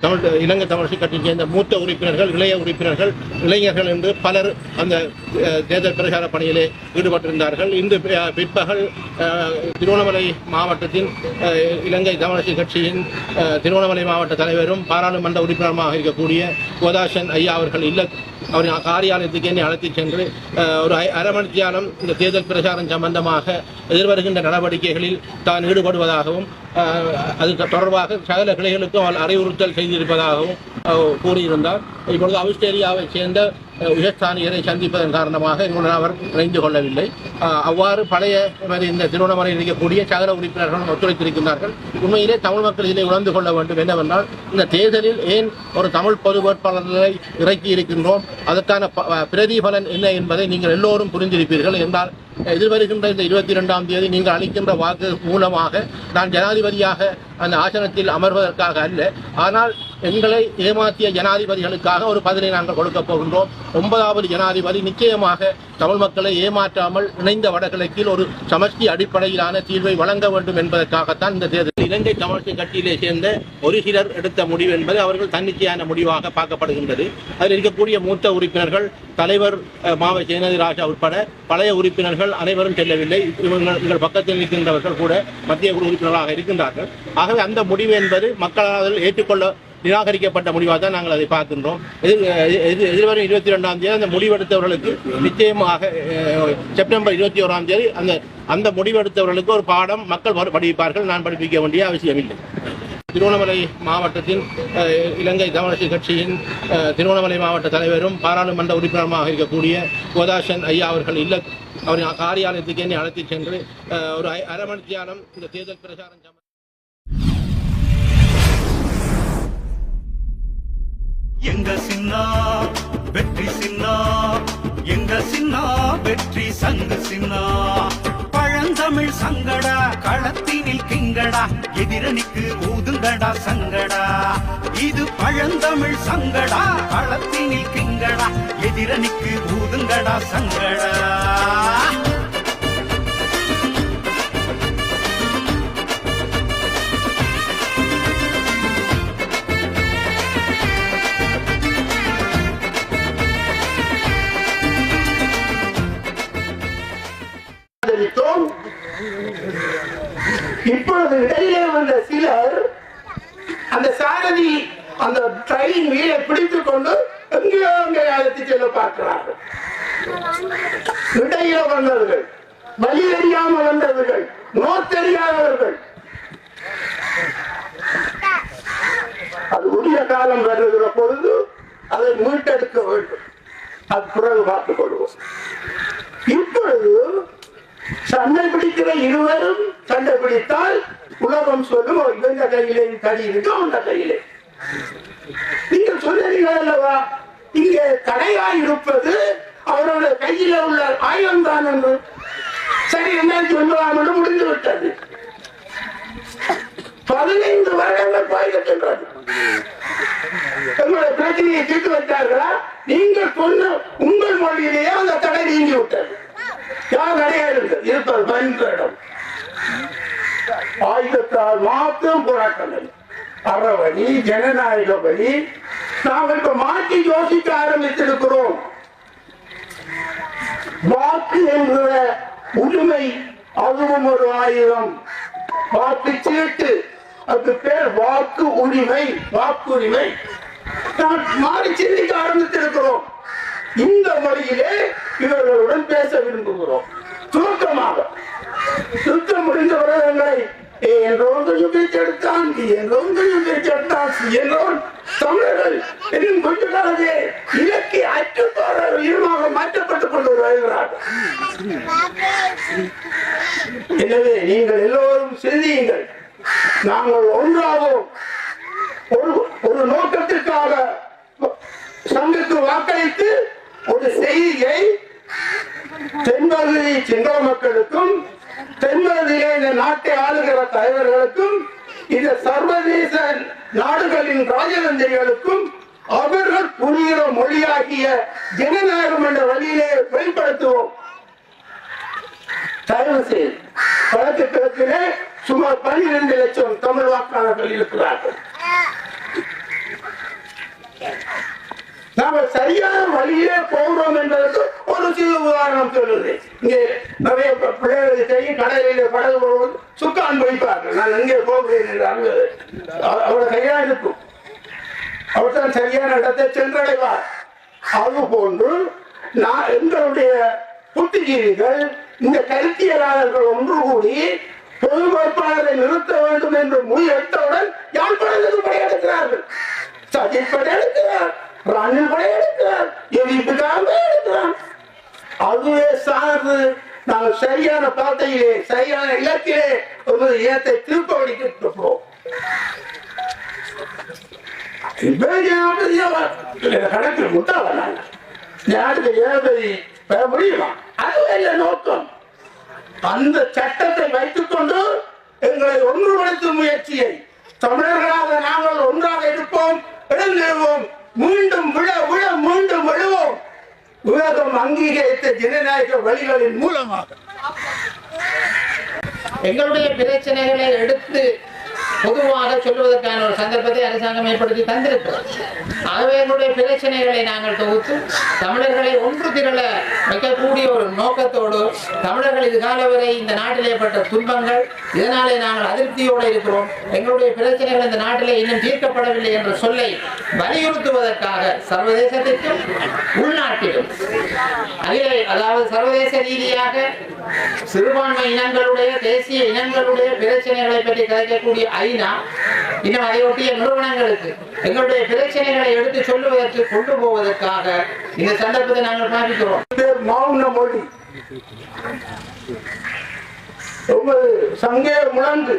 தமிழ் இலங்கை தமிழரசு கட்சியை சேர்ந்த மூத்த உறுப்பினர்கள் இளைய உறுப்பினர்கள் இளைஞர்கள் என்று பலர் அந்த தேர்தல் பிரச்சார பணியிலே ஈடுபட்டிருந்தார்கள். இன்று பிற்பகல் திருவண்ணாமலை மாவட்டத்தின் இலங்கை தமிழரசு கட்சியின் திருவண்ணாமலை மாவட்ட தலைவரும் பாராளுமன்ற உறுப்பினருமாக இருக்கக்கூடிய கோதாசன் ஐயா அவர்கள் இல்ல அவரின் காரியாலயத்துக்கு என்னை அழைத்துச் சென்று ஒரு அரை மணி இந்த தேர்தல் பிரச்சாரம் சம்பந்தமாக எதிர்வருகின்ற நடவடிக்கைகளில் தான் ஈடுபடுவதாகவும் அது தொடர்பாக சகல கிளைகளுக்கும் அறிவுறுத்தல் செய்திருப்பதாகவும் கூறியிருந்தார். இப்பொழுது அவுஸ்திரேலியாவைச் சேர்ந்த உயர்ஸ்தானிகரை சந்திப்பதன் காரணமாக எங்களுடன் அவர் இணைந்து கொள்ளவில்லை. அவ்வாறு பழைய மாதிரி இந்த திருவண்ணாமலையில் இருக்கக்கூடிய சகல உறுப்பினர்களும் ஒத்துழைத்திருக்கின்றார்கள். உண்மையிலே தமிழ் மக்கள் இதிலே உணர்ந்து கொள்ள வேண்டும் என்னவென்றால் இந்த தேர்தலில் ஏன் ஒரு தமிழ் பொது வேட்பாளர்களை இறக்கி இருக்கின்றோம் அதற்கான ப- பிரதிபலன் என்ன என்பதை நீங்கள் எல்லோரும் புரிந்திருப்பீர்கள். என்றால் எதிர்வருகின்ற இந்த இருபத்தி இரண்டாம் தேதி நீங்கள் அளிக்கின்ற வாக்கு மூலமாக நான் ஜனாதிபதியாக அந்த ஆசனத்தில் அமர்வதற்காக அல்ல. ஆனால் எங்களை ஏமாற்றிய ஜனாதிபதிகளுக்காக ஒரு பதிலை நாங்கள் கொடுக்கப் போகின்றோம். ஒன்பதாவது ஜனாதிபதி நிச்சயமாக தமிழ் மக்களை ஏமாற்றாமல் இணைந்த வடகிழக்கில் ஒரு சமஷ்டி அடிப்படையிலான தீர்வை வழங்க வேண்டும் என்பதற்காகத்தான் இந்த தேர்தல் இலங்கை தமிழ்ச்சி கட்சியிலே சேர்ந்த ஒரு சிலர் எடுத்த முடிவு என்பது அவர்கள் தன்னிச்சையான முடிவாக பார்க்கப்படுகின்றது. அதில் இருக்கக்கூடிய மூத்த உறுப்பினர்கள் தலைவர் மாவ சேனதி ராஜா உட்பட பழைய உறுப்பினர்கள் அனைவரும் செல்லவில்லை. இவங்கள் பக்கத்தில் இருக்கின்றவர்கள் கூட மத்திய குழு உறுப்பினர்களாக இருக்கின்றார்கள். ஆகவே அந்த முடிவு என்பது மக்களால் ஏற்றுக்கொள்ள நிராகரிக்கப்பட்ட முடிவாக தான் நாங்கள் அதை பார்க்கின்றோம். எதிர் எதிர்வரும் இருபத்தி ரெண்டாம் தேதி அந்த முடிவெடுத்தவர்களுக்கு நிச்சயமாக செப்டம்பர் இருபத்தி ஓராம் தேதி அந்த அந்த முடிவெடுத்தவர்களுக்கு ஒரு பாடம் மக்கள் படிப்பார்கள். நான் படிப்பிக்க வேண்டிய அவசியமில்லை திருவண்ணாமலை மாவட்டத்தின் அஹ், இலங்கை தமிழரசு கட்சியின் திருவண்ணாமலை மாவட்ட தலைவரும் பாராளுமன்ற உறுப்பினருமாக இருக்கக்கூடிய கோதாசன் ஐயா அவர்கள் இல்ல அவரின் காரியாலயத்துக்கு என்னை அழைத்துச் சென்று ஒரு அரை மணி தியானம் இந்த தேர்தல் பிரச்சாரம் எங்க சின்னா வெற்றி சின்னா எங்க சின்னா வெற்றி சங்கு சின்னா. பழந்தமிழ் சங்கடா களத்தினில் கிங்கடா எதிரணிக்கு ஊதுங்கடா சங்கடா. இது பழந்தமிழ் சங்கடா களத்தினில் கிங்கடா எதிரணிக்கு ஊதுங்கடா சங்கடா. இப்பொழுது இடையிலே வந்த சிலர் அந்த சாரதி அந்த ட்ரெயின் வீலை பிடித்துக் கொண்டு எங்கேயோ அங்கே அழைத்து செல்ல பார்க்கிறார்கள். இடையில வந்தவர்கள் வழி அறியாமல் வந்தவர்கள் நோத்தறியாதவர்கள் அது உரிய காலம் வருகிற பொழுது அதை மீட்டெடுக்க வேண்டும். அது பிறகு பார்த்துக் கொள்வோம். இப்பொழுது சண்டை பிடிக்கிற இருவரும் சண்டை பிடித்தால் உலகம் சொல்லும்? "ஓ, கையிலே தடி இருக்கு? அவங்க கையிலே. நீங்கள் சொன்னீர்கள் அல்லவா? இங்கே தடையாய் இருப்பது அவருடைய கையில உள்ள ஆயுதம் தான் என்று. சரி என்ன சொல்லலாம் முடிந்து விட்டது. பதினைந்து வருடங்கள் போயிருக்கின்றது உங்களுடைய பிரச்சனையை தீர்த்து வைத்தார்களா? நீங்கள் சொன்ன உங்கள் மொழியிலேயே அந்த தடை நீங்கி விட்டது. யார் கிடையாது இருப்பது பயன்பட இடம் ஆயுதத்தால் மாத்திரம் போராட்டங்கள். அறவழி ஜனநாயக வழி நாம் இப்ப மாற்றி யோசிக்க ஆரம்பித்திருக்கிறோம். வாக்கு என்ற உரிமை அதுவும் ஒரு ஆயுதம். வாக்கு சீட்டு அதுக்கு பேர் வாக்கு உரிமை வாக்குரிமை. நாம் மாறி சிந்திக்க ஆரம்பித்திருக்கிறோம். இந்த மொழியிலே இவர்களுடன் பேச விரும்புகிறோம். சுருக்கமாக சுத்தம் முடிந்த விரதங்களை என்றோன் கொஞ்சம் பேச்செடுத்தான் என்றோன் கொஞ்சம் பேச்செடுத்தான் என்றோன் தமிழர்கள் இன்னும் கொஞ்ச காலமே இலக்கிய அச்சுப்பார இருமாக மாற்றப்பட்டுக் கொண்டு வருகிறார்கள் எனவே நீங்கள் எல்லோரும் சிந்தியுங்கள். நாங்கள் ஒன்றாகவும் ஒரு ஒரு நோக்கத்திற்காக சங்கத்து வாக்களித்து ஒரு செய்தியை தென்பகுதி சிங்கள மக்களுக்கும் தென்பகுதியிலே இந்த நாட்டை ஆளுகிற தலைவர்களுக்கும் இந்த சர்வதேச நாடுகளின் ராஜதந்திரிகளுக்கும் அவர்கள் புரிகிற மொழியாகிய ஜனநாயகம் என்ற வழியிலே வெளிப்படுத்துவோம். தயவு செய்து வழக்கு கிழக்கிலே சுமார் பன்னிரண்டு லட்சம் தமிழ் வாக்காளர்கள் இருக்கிறார்கள். நாம சரியான வழியிலே போகிறோம் என்பதற்கு ஒரு சிறு உதாரணம் சொல்லுது இங்கே நிறைய பிள்ளைகளை செய்ய கடலிலே படகு போவது சுக்கான் வைப்பார்கள் நான் எங்கே போகிறேன் என்று அவளை கையா இருக்கும். அவர் தான் சரியான இடத்தை சென்றடைவார். அது போன்று நான் எங்களுடைய புத்திஜீவிகள் இந்த கருத்தியலாளர்கள் ஒன்று கூடி பொது நிறுத்த வேண்டும் என்று முயற்சித்தவுடன் யாழ்ப்பாணத்துக்கு படையெடுக்கிறார்கள்? சஜித் படையெடுக்கிறார். ரணில் படையெடுக்கிறார் எதிர்ப்புக்காக எடுக்கிறார் அதுவே சார்ந்து நாங்கள் சரியான பாதையிலே சரியான இலக்கிலே ஒரு இனத்தை திருப்ப வடிக்கிறோம் கணக்கில் முட்டாள யாருக்கு ஏழபதி பெற முடியுமா? அது இல்ல நோக்கம். அந்த சட்டத்தை வைத்துக்கொண்டு எங்களை ஒன்றுபடுத்தும் முயற்சியை தமிழர்களாக நாங்கள் ஒன்றாக இருப்போம் எழுந்திருவோம் மீண்டும் விழ விழ மீண்டும் விழுவோம் உலகம் அங்கீகரித்த ஜனநாயக வழிகளின் மூலமாக. எங்களுடைய பிரச்சனைகளை எடுத்து பொதுவாக சொல்லுவதற்கான ஒரு சந்தர்ப்பத்தை அரசாங்கம் ஏற்படுத்தி தந்திருக்கிறது. ஆகவே எங்களுடைய பிரச்சனைகளை நாங்கள் தொகுத்து தமிழர்களை ஒன்று திரள வைக்கக்கூடிய ஒரு நோக்கத்தோடு தமிழர்கள் இதுகால வரை இந்த நாட்டில் ஏற்பட்ட துன்பங்கள் இதனாலே நாங்கள் அதிருப்தியோடு இருக்கிறோம். எங்களுடைய பிரச்சனைகள் இந்த நாட்டிலே இன்னும் தீர்க்கப்படவில்லை என்ற சொல்லை வலியுறுத்துவதற்காக சர்வதேசத்திற்கும் உள்நாட்டிலும். அகில அதாவது சர்வதேச ரீதியாக சிறுபான்மை இனங்களுடைய தேசிய இனங்களுடைய பிரச்சனைகளை பற்றி கதைக்கக்கூடிய ஐநா இன்னும் அதையொட்டிய நிறுவனங்களுக்கு எங்களுடைய பிரச்சனைகளை எடுத்து சொல்லுவதற்கு கொண்டு போவதற்காக இந்த சந்தர்ப்பத்தை நாங்கள் பாதிக்கிறோம் மௌன மொழி உமது சங்கே முழங்கு.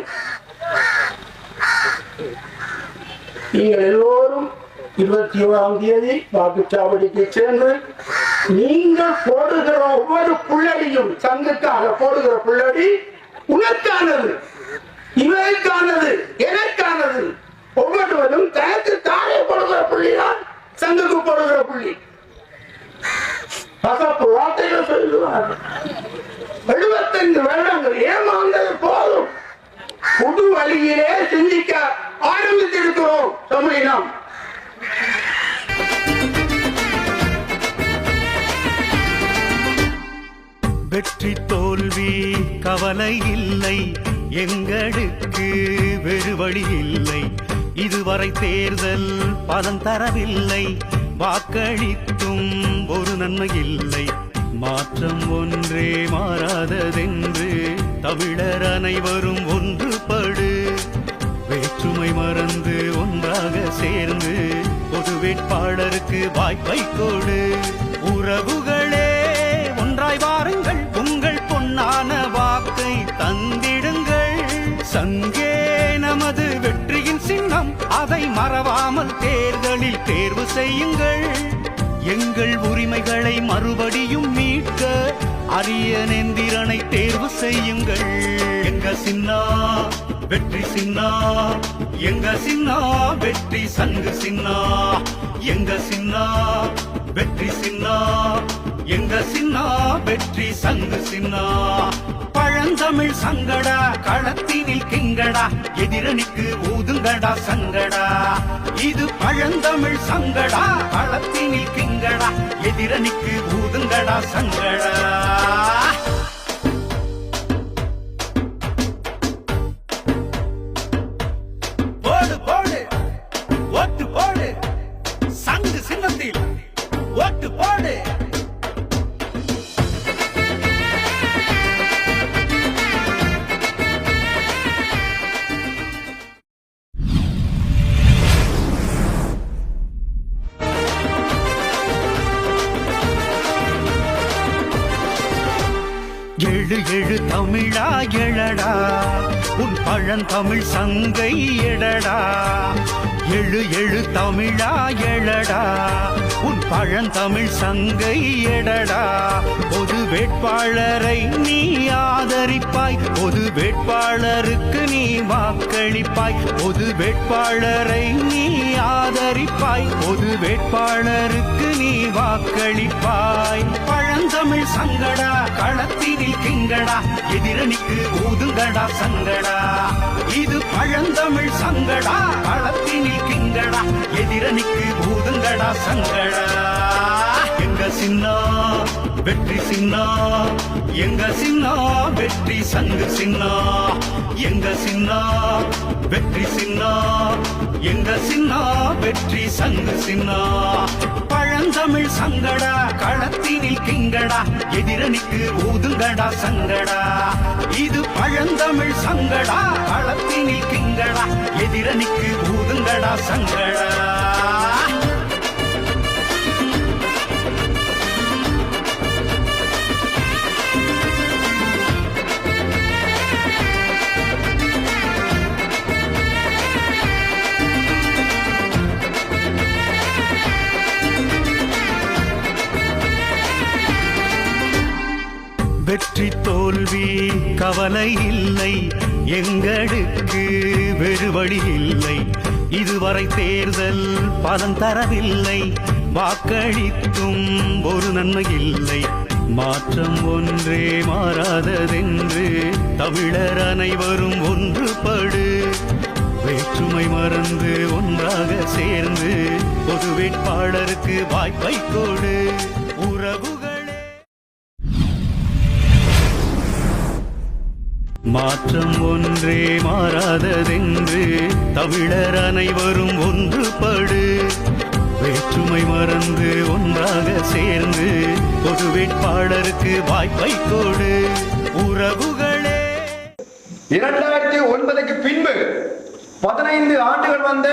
நீங்கள் எல்லோரும் இருபத்தி ஏழாம் தேதி வாக்குச்சாவடிக்கு சேர்ந்து நீங்கள் போடுகிற ஒவ்வொரு புள்ளடியும் சங்குக்காக போடுகிற புள்ளடி உனக்கானது இவருக்கானது எனக்கானது. ஒவ்வொருவரும் தனக்கு தானே போடுகிற புள்ளிதான் சங்குக்கு போடுகிற புள்ளி. பசப்பு வார்த்தைகள் சொல்லுவார். எழுபத்தைந்து வருடங்கள் ஏமாந்தது போதும். புது வழியிலே சிந்திக்க ஆரம்பித்திருக்கிறோம் தமிழினம். வெற்றி தோல்வி கவலை இல்லை. எங்களுக்கு வேறு வழி இல்லை. இதுவரை தேர்தல் பலன் தரவில்லை. வாக்களித்தும் ஒரு நன்மை இல்லை. மாற்றம் ஒன்றே மாறாததென்று தமிழர் அனைவரும் ஒன்றுபடு. வேற்றுமை மறந்து ஒன்றாக சேர்ந்து பொது வேட்பாளருக்கு வாய்ப்பை கொடு. உறவுகள் மறவாமல் தேர்தலில் தேர்வு செய்யுங்கள். எங்கள் உரிமைகளை மறுபடியும் மீட்க அரிய நெந்திரனை தேர்வு செய்யுங்கள். எங்க சின்னா வெற்றி சின்னா எங்க சின்னா வெற்றி சங்கு சின்னா. எங்க சின்னா வெற்றி சின்னா எங்க சின்னா வெற்றி சங்கு சின்னா. பழந்தமிழ் சங்கடா களத்தினில் கிங்கடா எதிரணிக்கு ஊதுங்கடா சங்கடா. இது பழந்தமிழ் சங்கடா களத்தினில் கிங்கடா எதிரணிக்கு ஊதுங்கடா சங்கடா. பழந்தமிழ் சங்கை எடடா எழு எழு தமிழா எழடா. உன் பழந்தமிழ் சங்கை எடடா பொது வேட்பாளரை நீ ஆதரிப்பாய். பொது வேட்பாளருக்கு நீ வாக்களிப்பாய். பொது வேட்பாளரை நீ ஆதரிப்பாய். பொது வேட்பாளருக்கு நீ வாக்களிப்பாய். பழந்தமிழ் சங்கடா களத்தினில் கிங்கடா எதிரணிக்கு ஊதுங்கடா சங்கடா. இது பழந்தமிழ் சங்கடா களத்தினில் கிங்கடா எதிரணிக்கு ஊதுங்கடா சங்கடா. எங்க சின்னா வெற்றி சின்னா எங்க சின்னா வெற்றி சங்கு சின்னா எங்க சின்னா வெற்றி சின்னா எங்க சின்னா வெற்றி சங்கு சின்னா. பழந்தமிழ் சங்கடா களத்தினில் கிங்கடா எதிரணிக்கு ஊதுங்கடா சங்கடா. இது பழந்தமிழ் சங்கடா களத்தினில் கிங்கடா எதிரணிக்கு ஊதுங்கடா சங்கடா. வெற்றி தோல்வி கவலை இல்லை. எங்களுக்கு வேறு வழி இல்லை. இதுவரை தேர்தல் பலன் தரவில்லை. வாக்களித்தும் ஒரு நன்மை இல்லை. மாற்றம் ஒன்றே மாறாததென்று தமிழர் அனைவரும் ஒன்றுபடு. வேற்றுமை மறந்து ஒன்றாக சேர்ந்து பொது வேட்பாளருக்கு வாய்ப்பை கொடு. உறவு மாற்றம் ஒன்றே மாறாததென்று தமிழர் அனைவரும் ஒன்றுபடு. வேற்றுமை மறந்து ஒன்றாக சேர்ந்து பொது வேட்பாளருக்கு வாய்ப்பை கொடு. உறவுகளே. இரண்டாயிரத்தி ஒன்பதுக்கு பின்பு பதினைந்து ஆண்டுகள் வந்த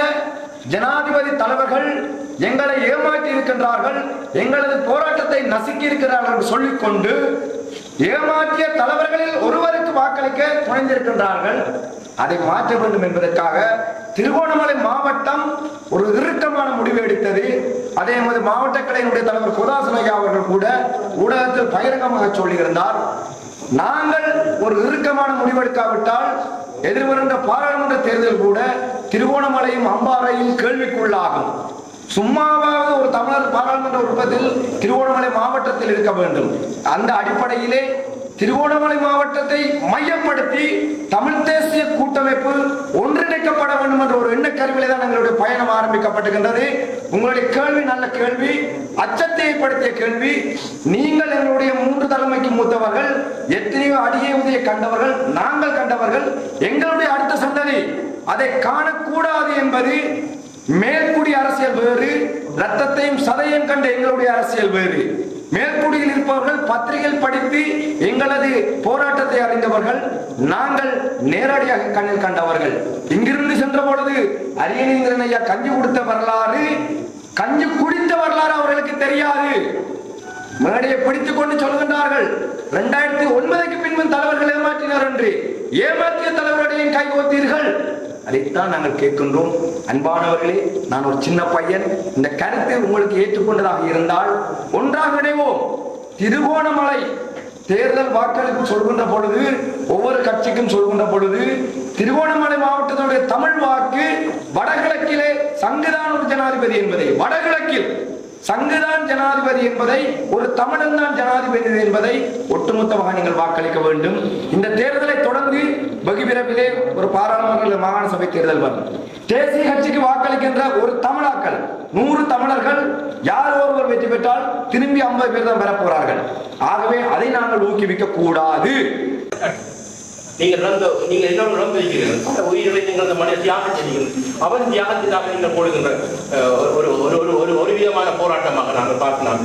ஜனாதிபதி தலைவர்கள் எங்களை ஏமாற்றி இருக்கின்றார்கள் எங்களது போராட்டத்தை நசுக்கி இருக்கிறார்கள் சொல்லிக்கொண்டு ஏமாற்றிய தலைவர்களில் ஒருவருக்கு வாக்களிக்க துணைந்திருக்கின்றார்கள். அதை மாற்ற வேண்டும் என்பதற்காக திருகோணமலை மாவட்டம் ஒரு இறுக்கமான முடிவு எடுத்தது. அதே மாதிரி மாவட்ட கலையினுடைய தலைவர் குதாசுலையா அவர்கள் கூட ஊடகத்தில் பகிரங்கமாக சொல்லியிருந்தார். நாங்கள் ஒரு இறுக்கமான முடிவெடுக்காவிட்டால் எதிர்வருகின்ற பாராளுமன்ற தேர்தல் கூட திருகோணமலையும் அம்பாறையும் கேள்விக்குள்ளாகும். சும்மாவாவது ஒரு தமிழர் பாராளுமன்ற உறுப்பத்தில் திருவோணமலை மாவட்டத்தில் இருக்க வேண்டும். அந்த அடிப்படையிலே திருவோணமலை மாவட்டத்தை மையப்படுத்தி தமிழ் தேசிய கூட்டமைப்பு ஒன்றிணைக்கப்பட வேண்டும் என்ற ஒரு எண்ணக்கருவிலே தான் எங்களுடைய பயணம் ஆரம்பிக்கப்பட்டுகின்றது உங்களுடைய கேள்வி நல்ல கேள்வி அச்சத்தை ஏற்படுத்திய கேள்வி நீங்கள் எங்களுடைய மூன்று தலைமைக்கு மூத்தவர்கள் எத்தனையோ அடியே உதய கண்டவர்கள் நாங்கள் கண்டவர்கள் எங்களுடைய அடுத்த சந்ததி அதை காணக்கூடாது என்பது மேற்குடி அரசியல் வேறு ரத்தத்தையும் சதையும் கண்ட எங்களுடைய அரசியல் வேறு. மேற்குடியில் இருப்பவர்கள் பத்திரிகைகள் படித்து எங்களது போராட்டத்தை அறிந்தவர்கள் நாங்கள் நேரடியாக கண்ணில் கண்டவர்கள். இங்கிருந்து சென்ற பொழுது அரியணேந்திரன் ஐயா கஞ்சி கொடுத்த வரலாறு கஞ்சி குடித்த வரலாறு அவர்களுக்கு தெரியாது. மேடையை பிடித்துக் கொண்டு சொல்கின்றார்கள் இரண்டாயிரத்தி ஒன்பதுக்கு பின்பு தலைவர்கள் ஏமாற்றினார் என்று. ஏமாற்றிய தலைவர்களையும் கைகோத்தீர்கள் அதைத்தான் நாங்கள் கேட்கின்றோம். அன்பானவர்களே நான் ஒரு சின்ன பையன். இந்த கருத்தை உங்களுக்கு ஏற்றுக்கொண்டதாக இருந்தால் ஒன்றாக இணைவோம். திருகோணமலை தேர்தல் வாக்களிப்பு சொல்கின்ற பொழுது ஒவ்வொரு கட்சிக்கும் சொல்கின்ற பொழுது திருகோணமலை மாவட்டத்தினுடைய தமிழ் வாக்கு வடகிழக்கிலே சங்கதான ஒரு ஜனாதிபதி என்பதை. வடகிழக்கில் சங்குதான் ஜனாதிபதி என்பதை ஒரு தமிழன் தான் ஜனாதிபதி என்பதை ஒட்டுமொத்தமாக நீங்கள் வாக்களிக்க வேண்டும். இந்த தேர்தலை தொடர்ந்து வெகு விரைவிலே ஒரு பாராளுமன்ற மாகாண சபை தேர்தல் வரும். தேசிய கட்சிக்கு வாக்களிக்கின்ற ஒரு தமிழாக்கள் நூறு தமிழர்கள் யார் ஒருவர் வெற்றி பெற்றால் திரும்பி ஐம்பது பேர் தான் பெறப்போறார்கள் ஆகவே அதை நாங்கள் ஊக்குவிக்க கூடாது நீங்கள் இழந்த நீங்கள் எல்லோரும் இழந்திருக்கிறீர்கள் அந்த உயிர்களை நீங்கள் அந்த மனித தியாகம் செய்கிறீர்கள் அவன் தியாகத்திற்காக நீங்கள் போடுகின்ற ஒரு ஒரு ஒரு ஒரு ஒரு விதமான போராட்டமாக நாங்கள் பார்க்கலாம்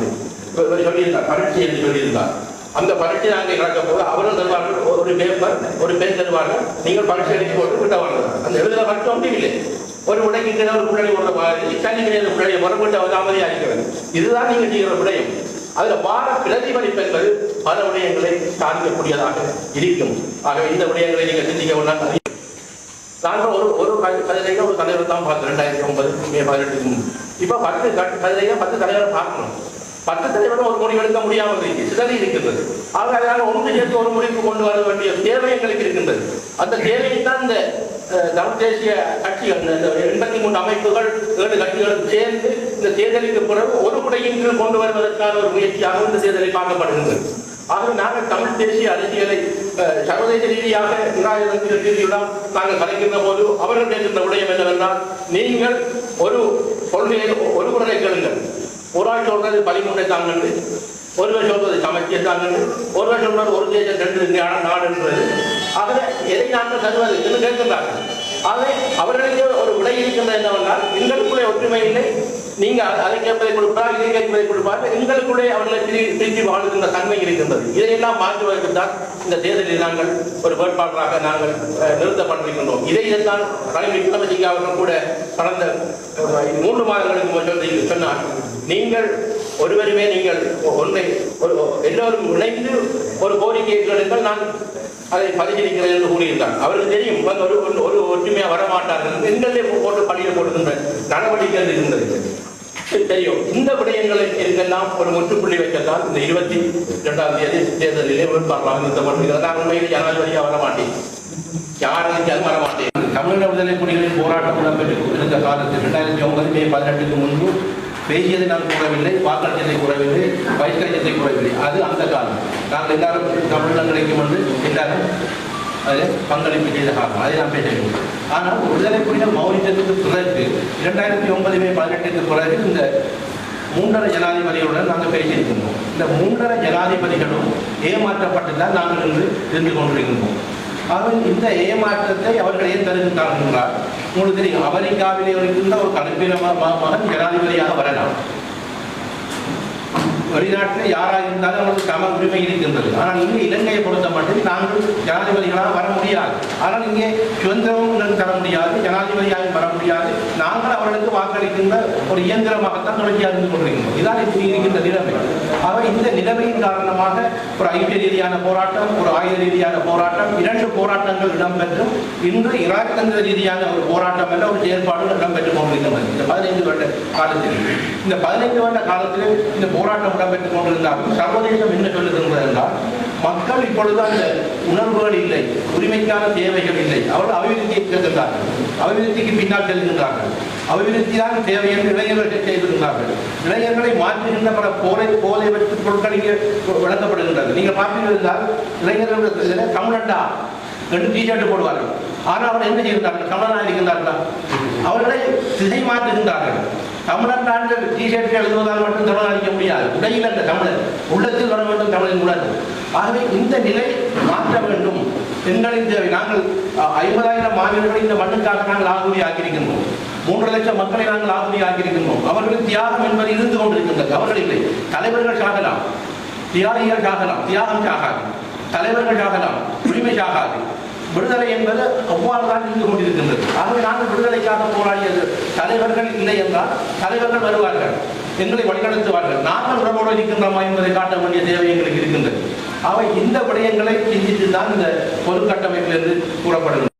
சொல்லியிருந்தார் பரீட்சை என்று சொல்லியிருந்தார். அந்த பரீட்சை நாங்கள் இழக்க போது அவரும் தருவார்கள் ஒரு பேப்பர் ஒரு பெண் தருவார்கள். நீங்கள் பரீட்சை எழுதி போட்டு விட்டவார்கள் அந்த எழுதுல மட்டும் முடியவில்லை இல்லை ஒரு உடைக்கு ஒரு பிள்ளை ஒரு மாதிரி தண்ணி கிடையாது பிள்ளையை முறப்பட்டு அவர் அமைதியாக இருக்கிறது இதுதான் நீங்கள் செய்கிற விடயம் அதுல வார பிரதிபலிப்பு என்பது பல விடயங்களை சாதிக்கக்கூடியதாக இருக்கும். ஆகவே இந்த விடயங்களை நீங்க சிந்திக்க வேண்டாம். நாங்கள் ஒரு ஒரு கதை- கதையில ஒரு தலைவர் தான் பார்த்தோம் ரெண்டாயிரத்தி ஒன்பது மே பதினெட்டுக்கு முன். இப்ப பத்து கட்டு கதையில பத்து தலைவரை பார்க்கணும். பத்து தலைவரும் ஒரு முடிவு எடுக்க முடியாமல் இருக்கு. சிதறி இருக்கின்றது. ஆக அதனால ஒன்று சேர்த்து ஒரு முடிவுக்கு கொண்டு வர வேண்டிய தேவை எங்களுக்கு இருக்கின்றது. அந்த தேவையை தான் இந்த அஹ், தமிழ் தேசிய கட்சிகள் எண்பத்தி மூன்று அமைப்புகள் ஏழு கட்சிகளும் சேர்ந்து இந்த தேர்தலுக்கு பிறகு ஒரு முறையின் கீழ் கொண்டு வருவதற்கான ஒரு முயற்சியாக இந்த தேர்தலை பார்க்கப்படுகின்றது. ஆகவே நாங்கள் தமிழ் தேசிய அரசியலை அஹ், சர்வதேச ரீதியாக ரீதியுடன் நாங்கள் கலைக்கின்ற போது அவர்கள் கேட்கின்ற விடயம் என்னவென்றால் நீங்கள் ஒரு கொள்கையை ஒரு குரலை கேளுங்கள். ஒரு சொல்றது பதிமூன்றை தாங்கண்டு ஒருவர் சொல்றது சமத்திய தாங்கண்டு ஒருவர் சொல்றது ஒரு தேசம் ரெண்டு நாடு நாடுன்றது. ஆகவே எதை நாங்கள் தருவது என்று கேட்கின்றார்கள் ஆகவே அவர்களுக்கு ஒரு விடை இருக்கின்றது என்னவென்றால் எங்களுக்குள்ளே ஒற்றுமை இல்லை. நீங்கள் அதை கேட்பதை கொடுப்பார் இதை கேட்பதை கொடுப்பார். எங்களுக்குள்ளே அவர்களை பிரி- பிரித்து வாழ்கின்ற தன்மை இருக்கின்றது. இதையெல்லாம் மாற்றுவதற்கு தான் இந்த தேர்தலில் நாங்கள் ஒரு வேட்பாளராக நாங்கள் நிறுத்தப்பட்டிருக்கின்றோம். இதை தான் தலைமை விக்ரமசிங்க அவர்கள் கூட கடந்த மூன்று மாதங்களுக்கு சொன்னார். நீங்கள் ஒருவருமே நீங்கள் ஒன்றை ஒரு எல்லோரும் இணைந்து ஒரு கோரிக்கையை கேளுங்கள் நான் அதை பரிசீலிக்கிறேன் என்று கூறியிருந்தார். அவருக்கு தெரியும் ஒரு ஒரு- ஒரு ஒற்றுமையா வரமாட்டார்கள். எங்களே போட்டு பணியில் போடுகின்ற நடவடிக்கைகள் இருந்தது. தெரியும். இந்த விடயங்களை எல்லாம் ஒரு முற்றுப்புள்ளி வைக்கத்தான் இந்த இருபத்தி இரண்டாம் தேதி தேர்தலிலே வேட்பாளராக நிறுத்தப்பட்டிருக்கிறது. நான் உண்மையில் ஜனாதிபதியாக வர மாட்டேன் யாரும் அது வர மாட்டேன் தமிழக விடுதலை புலிகளின் போராட்டம் இடம்பெற்று இருந்த காலத்தில் இரண்டாயிரத்தி ஒன்பது மே பதினெட்டுக்கு முன்பு பேசியதை நான் கூறவில்லை வாக்களித்ததை கூறவில்லை பயிற்கரியத்தை கூறவில்லை. அது அந்த காலம். நாங்கள் எல்லாரும் தமிழகம் கிடைக்கும் என்று எல்லாரும் அதில் பங்களிப்பு செய்த காலம். அதை நான் பேசவில்லை ஆனால் விடுதலை புலிகள் மௌரியத்துக்கு பிறகு இரண்டாயிரத்தி ஒன்பது மே பதினெட்டுக்கு பிறகு இந்த மூன்றரை ஜனாதிபதிகளுடன் நாங்கள் பேசியிருக்கின்றோம். இந்த மூன்றரை ஜனாதிபதிகளும் ஏமாற்றப்பட்டு தான் நாங்கள் இன்று தெரிந்து கொண்டிருக்கின்றோம். அவன் இந்த ஏமாற்றத்தை அவர்கள் ஏன் தருகின்றார்கள் என்றார் உங்களுக்கு தெரியும் அமெரிக்காவிலே இருக்கின்ற ஒரு கருப்பின மகன் ஜனாதிபதியாக வரலாம். வெளிநாட்டில் யாராக இருந்தாலும் அவங்களுக்கு சம உரிமை இருக்கின்றது. ஆனால் இங்கே இலங்கையை பொறுத்த மட்டும் நாங்கள் ஜனாதிபதிகளாக வர முடியாது. ஆனால் இங்கே சுதந்திரமும் தர முடியாது ஜனாதிபதியாக வர முடியாது. நாங்கள் அவர்களுக்கு வாக்களிக்கின்ற ஒரு இயந்திரமாகத்தான் தொடர்ச்சியாக இருந்து கொண்டிருக்கின்றோம். இதான் இப்படி இருக்கின்ற நிலைமை. ஆக இந்த நிலைமையின் காரணமாக ஒரு ஐக்கிய ரீதியான போராட்டம் ஒரு ஆயுத ரீதியான போராட்டம் இரண்டு போராட்டங்கள் இடம்பெற்றும் இன்று இராஜதந்திர ரீதியான ஒரு போராட்டம் என்ற ஒரு செயற்பாடு இடம்பெற்றுக் கொண்டிருக்கின்றது இந்த பதினைந்து வருட காலத்தில் இந்த பதினைந்து வருட காலத்தில் இந்த போராட்டம் இடம்பெற்றுக் கொண்டிருந்தாலும் சர்வதேசம் என்ன சொல்லுகின்றது என்றால் மக்கள் இப்பொழுது அந்த உணர்வுகள் இல்லை உரிமைக்கான தேவைகள் இல்லை. அவர்கள் அபிவிருத்தியை கேட்கின்றார்கள் அபிவிருத்திக்கு பின்னால் செல்கின்றார்கள். அபிவிருத்தி தான் தேவை என்று இளைஞர்கள் செய்திருந்தார்கள் இளைஞர்களை மாற்றுகின்ற பல போரை போலை வெற்றி பொருட்கள் இங்கே வழங்கப்படுகின்றது. நீங்கள் பார்த்தீர்கள் இளைஞர்கள் தமிழண்டா ரெண்டு டிஷர்ட் போடுவார்கள். ஆனால் அவர் என்ன செய்கிறார்கள் தமிழனாக இருக்கின்றார்களா? அவர்களை திசை மாற்றுகின்றார்கள். தமிழன்றாண்டு டிஷர்ட் எழுதுவதால் மட்டும் தமிழ் அளிக்க முடியாது. உடையில் அந்த தமிழர் உள்ளத்தில் வர வேண்டும் தமிழின் உணர்வு ஆகவே இந்த நிலை மாற்ற வேண்டும். பெண்களின் தேவை. நாங்கள் ஐம்பதாயிரம் மாணவர்களை இந்த மண்ணுக்காக நாங்கள் ஆகுதி ஆக்கியிருக்கின்றோம். மூன்று லட்சம் மக்களை நாங்கள் ஆகுதி இருக்கின்றோம் அவர்கள் தியாகம் என்பது இருந்து கொண்டிருக்கின்றது அவர்கள் இல்லை. தலைவர்கள் சாகலாம். தியாகிகள் சாகலாம் தியாகம் சாகாது தலைவர்கள் சாகலாம் உரிமை சாகாது விடுதலை என்பது அவ்வாறு தான் இருந்து கொண்டிருக்கின்றது. ஆகவே நாங்கள் விடுதலைக்காக போராடியது தலைவர்கள் இல்லை என்றால் தலைவர்கள் வருவார்கள். எங்களை வழிநடத்துவார்கள். நாங்கள் உடம்போடு இருக்கின்றோமா என்பதை காட்ட வேண்டிய தேவை எங்களுக்கு இருக்கின்றது. அவை இந்த விடயங்களை சிந்தித்து தான் இந்த பொது கட்டமைப்பிலிருந்து கூறப்படுகிறது